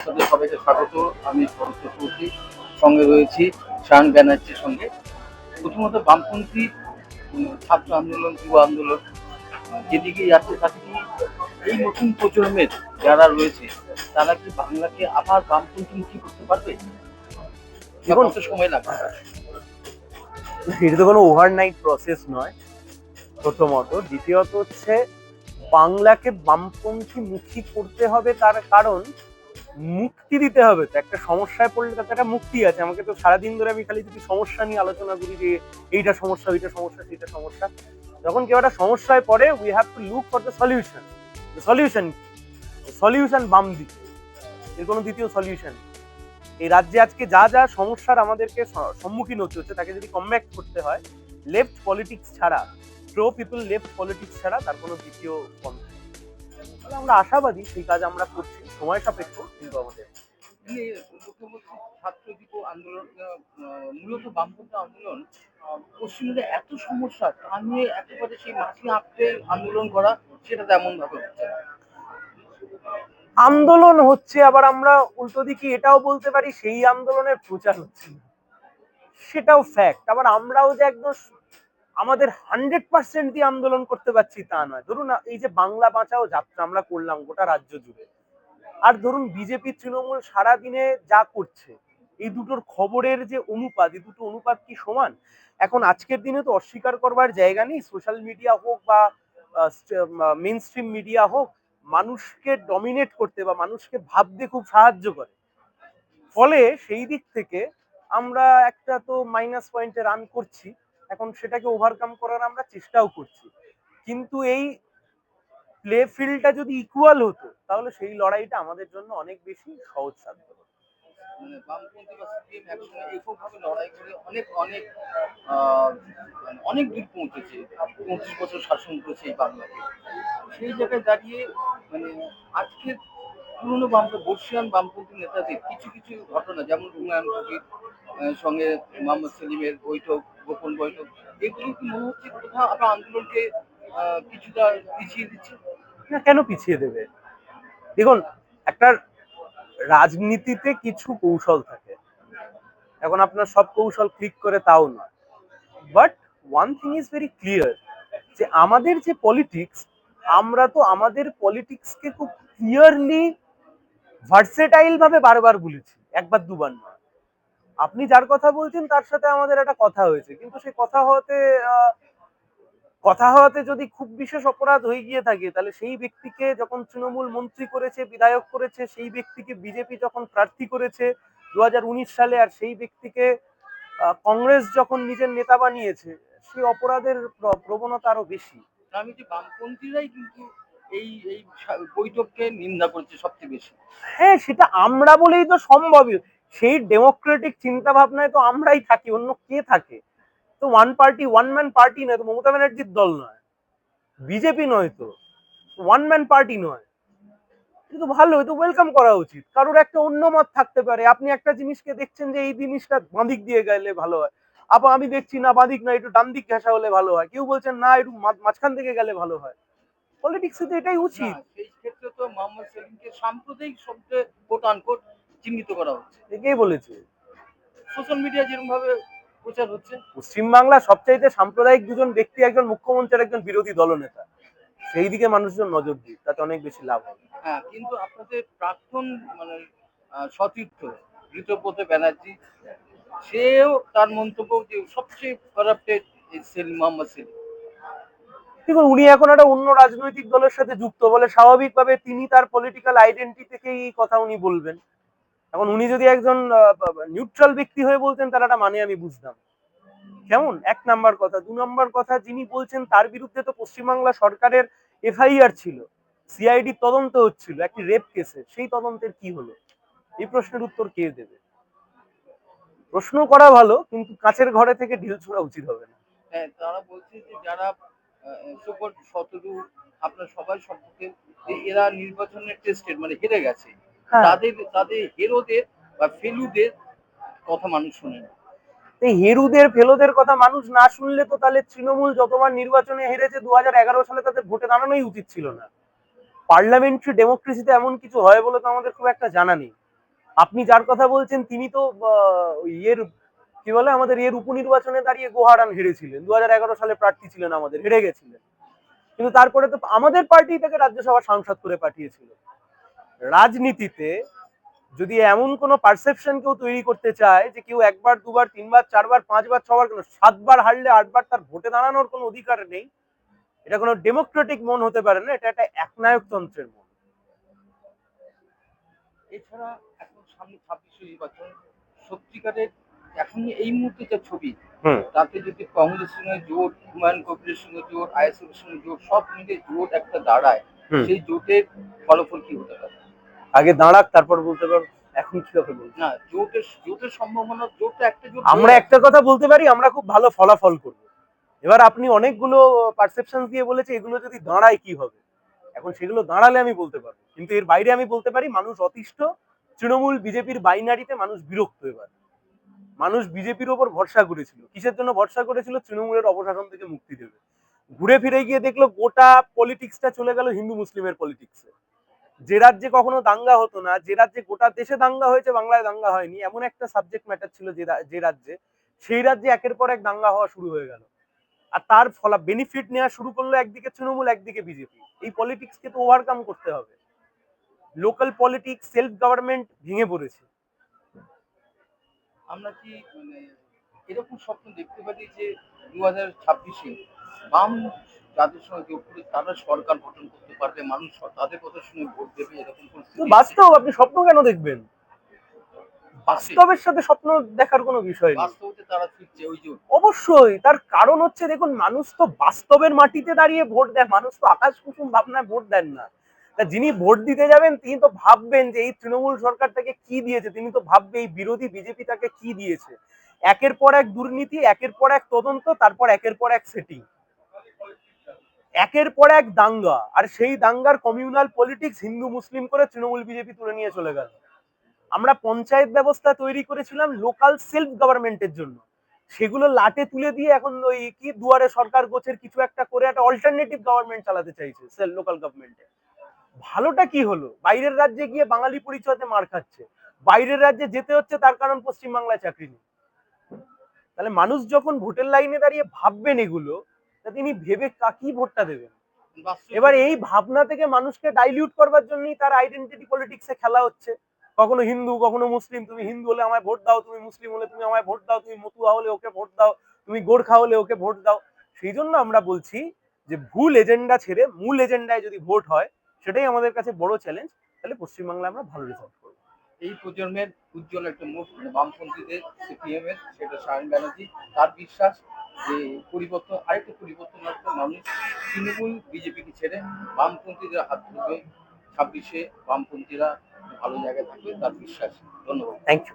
আপনাদের সবাইকে স্বাগত। আমি শরৎ চক্রবর্তী সঙ্গে রয়েছি শান ব্যানার্জির সঙ্গে। প্রথমত বামপন্থী ছাত্র আন্দোলন যুব আন্দোলন যেদিকে যাচ্ছে তাতে কি এই নতুন প্রজন্মের যারা রয়েছে তারা কি বাংলাকে আবার বামপন্থীমুখী করতে পারবে? কত সময় লাগবে। এটা তো কোনো ওভারনাইট প্রসেস নয় প্রথমত। দ্বিতীয়ত হচ্ছে বাংলাকে বামপন্থী মুখী করতে হবে তার কারণ মুক্তি দিতে হবে। তো একটা সমস্যায় পড়লে তাতে একটা মুক্তি আছে। আমাকে তো সারাদিন ধরে আমি খালি যদি সমস্যা নিয়ে আলোচনা করি যে, এইটা সমস্যা, ওইটা সমস্যা, সেইটা সমস্যা, যখন কেউ একটা সমস্যায় পড়ে we have to look for the solution solution solution বাম দিকে। এর কোনো দ্বিতীয় সলিউশন এই রাজ্যে আজকে যা যা সমস্যার আমাদেরকে সম্মুখীন হতে হচ্ছে, তাকে যদি কমব্যাক করতে হয় লেফট পলিটিক্স ছাড়া প্রো পিপল লেফট পলিটিক্স ছাড়া তার কোনো দ্বিতীয় পন্থা আমরা আশাবাদী সেই কাজ আমরা করছি। সময় সাপেক্ষ কিন্তু আমাদের। লোকে বলছে ছাত্র যুব আন্দোলন মূলত বামপন্থী আন্দোলন পশ্চিমবঙ্গে এত সমস্যা তা নিয়ে একেবারে সেই মাটি আঁকড়ে আন্দোলন করা সেটা তেমন ভাবে হচ্ছে না। আন্দোলন হচ্ছে আবার আমরা উল্টো দিকে এটাও বলতে পারি সেই আন্দোলনের প্রচার হচ্ছে না। সেটাও ফ্যাক্ট আবার আমরাও যে একদম আমাদের হান্ড্রেড পার্সেন্ট দিয়ে আন্দোলন করতে পারছি তা নয়। ধরুন, এই যে বাংলা বাঁচাও যাত্রা আমরা করলাম গোটা রাজ্য জুড়ে। আর ধরুন, বিজেপি, তৃণমূল সারাদিনে যা করছে, এই দুটোর খবরের যে অনুপাত, এই দুটো অনুপাত কি সমান? এখন আজকের দিনে তো অস্বীকার করবার জায়গা নেই। সোশ্যাল মিডিয়া হোক বা মেন স্ট্রিম মিডিয়া হোক, মানুষকে ডমিনেট করতে বা মানুষকে ভাবতে খুব সাহায্য করে। ফলে সেই দিক থেকে আমরা একটা তো মাইনাস পয়েন্টে রান করছি। এখন সেটাকে ওভারকাম করার আমরা চেষ্টাও করছি। কিন্তু এই প্লে ফিল্ডটা যদি ইকুয়াল হতো, তাহলে সেই লড়াইটা আমাদের জন্য অনেক বেশি সহজ সাধ্য। মানে অনেক অনেক মানে অনেক দূর পৌঁছেছে। পঁচিশ বছর শাসন করেছে এই বাংলাকে। সেই জায়গায় দাঁড়িয়ে মানে আজকের পুরনো বাম বর্ষিয়ান বামপন্থী নেতাদের কিছু কিছু ঘটনা, যেমন হুমায়ুন কবির সঙ্গে মোহাম্মদ সেলিমের বৈঠক, গোপন বৈঠক, এগুলো কি মনে হচ্ছে কোথাও আপনার আন্দোলনকে কিছুটা পিছিয়ে দিচ্ছে? না, কেন পিছিয়ে দেবে? দেখুন, একটা রাজনীতিতে কিছু কৌশল থাকে। এখন আপনার সব কৌশল ক্লিক করে তাও নয়। But one thing is very clear যে আমাদের যে পলিটিক্স আমরা তো আমাদের পলিটিক্সকে খুব ক্লিয়ারলি ভার্সেটাইল ভাবে বারবার বলেছি, একবার দুবার নয়। আপনি যার কথা বলছেন, তার সাথে আমাদের একটা কথা হয়েছে। কিন্তু সেই কথা হওয়াতে কথা হওয়াতে যদি খুব বিশেষ অপরাধ হয়ে গিয়ে থাকে, তাহলে সেই ব্যক্তিকে যখন তৃণমূল মন্ত্রী করেছে, বিধায়ক করেছে, সেই ব্যক্তিকে বিজেপি যখন প্রার্থী করেছে দু হাজার উনিশ সালে, আর সেই ব্যক্তিকে কংগ্রেস যখন নিজের নেতা বানিয়েছে সেই অপরাধের প্রবণতা আরও বেশি। আমি যে বামপন্থীরাই কিন্তু এই এই বৈঠককে নিন্দা করেছে সবচেয়ে বেশি। হ্যাঁ সেটা আমরা বলেই তো সম্ভবই সেই ডেমোক্রেটিক চিন্তা ভাবনায় তো আমরাই থাকি, অন্য কে থাকে? তো one party one man party নয় তো মমতা ব্যানার্জির দল নয়। বিজেপি নয় তো ওয়ান ম্যান পার্টি নয়। কিন্তু ভালো তো ওয়েলকাম করা উচিত। কারোর একটা অন্য মত থাকতে পারে। আপনি একটা জিনিসকে দেখছেন যে এই জিনিসটা বাঁদিক দিয়ে গেলে ভালো হয়। আবার আমি দেখছি না, বাঁদিক না একটু ডান দিক ঘেঁষা হলে ভালো হয়। কেউ বলছেন, না, একটু মাঝখান থেকে গেলে ভালো হয়। পলিটিক্সে তো এটাই উচিত। সেই ক্ষেত্রে তো মোহাম্মদ সেলিমকে সাম্প্রদায়িক শব্দে কোট আনকোট চিহ্নিত করা হচ্ছে। একেই বলেছে। সোশ্যাল মিডিয়া যেরকম ভাবে প্রচার হচ্ছে। পশ্চিমবাংলা সবচাইতে সাম্প্রদায়িক দুজন ব্যক্তি একজন মুখ্যমন্ত্রী আর একজন বিরোধী দলনেতা। সেই দিকে মানুষজন নজর দিক তাতে অনেক বেশি লাভ হবে। হ্যাঁ কিন্তু আপনাদের প্রাক্তন মানে সতীর্থ ঋতব্রত ব্যানার্জি সেও তার মন্তব্য যে সবচেয়ে করাপ্টেড সেলিম মোহাম্মদ সেলিম। দেখুন, উনি এখন একটা অন্য রাজনৈতিক দলের সাথে যুক্ত, বলে স্বাভাবিকভাবে তিনি তার পলিটিক্যাল আইডেন্টি থেকেই এই কথা উনি বলবেন। এখন উনি যদি একজন নিউট্রাল ব্যক্তি হয়ে বলতেন, তার একটা মানে আমি বুঝতাম। কেমন? এক নাম্বার কথা। দু নম্বর কথা, যিনি বলছেন, তার বিরুদ্ধে তো পশ্চিমবাংলা সরকারের এফআইআর ছিল, সিআইডি তদন্ত হচ্ছিল, একটি রেপ কেসে সেই তদন্তের কি হলো? এই প্রশ্নের উত্তর কে দেবে? প্রশ্ন করা ভালো, কিন্তু কাছের ঘরে থেকে ঢিল ছোড়া উচিত হবে না। হ্যাঁ তারা বলছে যে যারা সুপার শতরু আপনার সবাই সম্পর্কে যে এরা নির্বাচনের টেস্টেড মানে হেরে গেছে। হ্যাঁ। তাদের তাদের হিরোদের বা ফেলুদের কথা মানুষ শোনে না হেরুদের ফেলোদের কথা মানুষ না শুনলে তো তাহলে তৃণমূল যতবার নির্বাচনে হেরেছে দু হাজার এগারো সালে তাদের ভোটে দাঁড়ানোই উচিত ছিল না। পার্লামেন্টারি ডেমোক্রেসিতে এমন কিছু হয় বলে তো আমাদের খুব একটা জানা নেই। আপনি যার কথা বলছেন তিনি তো ইয়ের কি বলে? আমাদের এর উপনির্বাচনে দাঁড়িয়ে গোহারান হেরেছিলেন। দুহাজার এগারো সালে প্রার্থী ছিলেন আমাদের, হেরে গেছিলেন। কিন্তু তারপরে তো আমাদের পার্টি তাকে রাজ্যসভা সাংসদ করে পাঠিয়েছিল। রাজনীতিতে যদি এমন কোনো পারসেপশন কেউ তৈরি করতে চায় যে কেউ একবার, দুবার, তিনবার, চারবার, পাঁচবার, ছবার কেন, সাতবার হারলে আটবার তার ভোটে দাঁড়ানোর কোনো অধিকার নেই, এটা কোনো ডেমোক্রেটিক মন হতে পারে না, এটা একটা একনায়কতন্ত্রের মন। এছাড়া এখন সামনে ছাব্বিশে নির্বাচন, সত্যিকারের এখন এই মুহূর্তে যে ছবি। তাতে যদি কংগ্রেসের সঙ্গে জোট হুমায়ুন কবিরের সঙ্গে জোট আইএসএফের সঙ্গে জোট সব মিলে জোট একটা দাঁড়ায় সেই জোটের ফলাফল কি হতে পারে? আগে দাঁড়াক তারপর বলতে পারব এখন কি হবে না জোটের জোটের সম্ভাবনা জোটটা একটা জোট আমরা একটা কথা বলতে পারি আমরা খুব ভালো ফলাফল করব। এবার আপনি অনেকগুলো পারসেপশন দিয়ে বলেছে এগুলো যদি দাঁড়ায় কি হবে? এখন সেগুলো দাঁড়ালে আমি বলতে পারব। কিন্তু এর বাইরে আমি বলতে পারি মানুষ অতিষ্ঠ তৃণমূল বিজেপির বাইনারিতে মানুষ বিরক্ত এবার। মানুষ বিজেপির ওপর ভরসা করেছিল। কিসের জন্য ভরসা করেছিল? তৃণমূলের অপশাসন থেকে মুক্তি দেবে। ঘুরে ফিরে গিয়ে দেখল গোটা পলিটিক্সটা চলে গেল হিন্দু মুসলিমের পলিটিক্সে যে রাজ্যে কখনো দাঙ্গা হতো না, যে রাজ্যে গোটা দেশে দাঙ্গা হয়েছে, বাংলায় দাঙ্গা হয়নি, এমন একটা সাবজেক্ট ম্যাটার ছিল যে রাজ্যে, সেই রাজ্যে একের পর এক দাঙ্গা হওয়া শুরু হয়ে গেল। আর তার ফলা বেনিফিট নেওয়া শুরু করল একদিকে তৃণমূল, একদিকে বিজেপি। এই পলিটিক্সকে তো ওভারকাম করতে হবে। লোকাল পলিটিক্স সেলফ গভর্নমেন্ট ভেঙে পড়েছে। আমরা কি মানে এরকম স্বপ্ন দেখতে পারি যে দু হাজার ছাব্বিশে বাম যাদের সঙ্গে যোগ করে তারা সরকার গঠন করতে পারবে মানুষ তাদের কথা শুনে ভোট দেবে এরকম বাস্তব আপনি স্বপ্ন কেন দেখবেন? বাস্তবের সাথে স্বপ্ন দেখার কোনো বিষয় নেই। অবশ্যই তার কারণ হচ্ছে দেখুন মানুষ তো বাস্তবের মাটিতে দাঁড়িয়ে ভোট দেয় মানুষ তো আকাশ কুসুম ভাবনায় ভোট দেন না। তা যিনি ভোট দিতে যাবেন, তিনি তো ভাববেন যে এই তৃণমূল সরকার তাকে কি দিয়েছে? তিনি তো ভাববে এই বিরোধী বিজেপি তাকে কি দিয়েছে? একের পর এক দুর্নীতি, একের পর এক তদন্ত, তারপর একের পর এক সেটিং একের পর এক দাঙ্গা, আর সেই দাঙ্গার কমিউনাল পলিটিক্স হিন্দু, মুসলিম করে তৃণমূল বিজেপি তুলে নিয়ে চলে গেল। আমরা পঞ্চায়েত ব্যবস্থা তৈরি করেছিলাম লোকাল সেলফ গভর্নমেন্টের জন্য। সেগুলো লাটে তুলে দিয়ে এখন ওই কি দুয়ারে সরকার গোছের কিছু একটা করে একটা অল্টারনেটিভ গভর্নমেন্ট চালাতে চাইছে লোকাল গভর্নমেন্টে ভালোটা কি হলো? বাইরের রাজ্যে গিয়ে বাঙালি পরিচয়তে মার খাচ্ছে। বাইরের রাজ্যে যেতে হচ্ছে তার কারণ পশ্চিমবাংলায় চাকরি নেই। তাহলে মানুষ যখন ভোটের লাইনে দাঁড়িয়ে ভাববেন এগুলো তা তিনি ভেবে কাকি ভোটটা দেবেন? এবার এই ভাবনা থেকে মানুষকে ডাইলিউট করবার জন্যই তার আইডেন্টিটি পলিটিক্সে খেলা হচ্ছে। কখনো হিন্দু কখনো মুসলিম তুমি হিন্দু হলে আমায় ভোট দাও তুমি মুসলিম হলে তুমি আমায় ভোট দাও তুমি মতুয়া হলে ওকে ভোট দাও তুমি গোর্খা হলে ওকে ভোট দাও। সেই জন্য আমরা বলছি যে ভুল এজেন্ডা ছেড়ে মূল এজেন্ডায় যদি ভোট হয় সেটাই আমাদের কাছে বড় চ্যালেঞ্জ তাহলে পশ্চিমবাংলায় আমরা ভালো রেজাল্ট করব। এই প্রজন্মের উজ্জ্বল একটা মুখ বামপন্থীদের সিপিএম এর সেটা সায়ন ব্যানার্জি তার বিশ্বাস যে পরিবর্তন আরেকটা পরিবর্তন আসবে মানুষ তৃণমূল বিজেপিকে ছেড়ে বামপন্থীদের হাত ধরবে। ছাব্বিশে বামপন্থীরা ভালো জায়গায় থাকবে তার বিশ্বাস। ধন্যবাদ। Thank you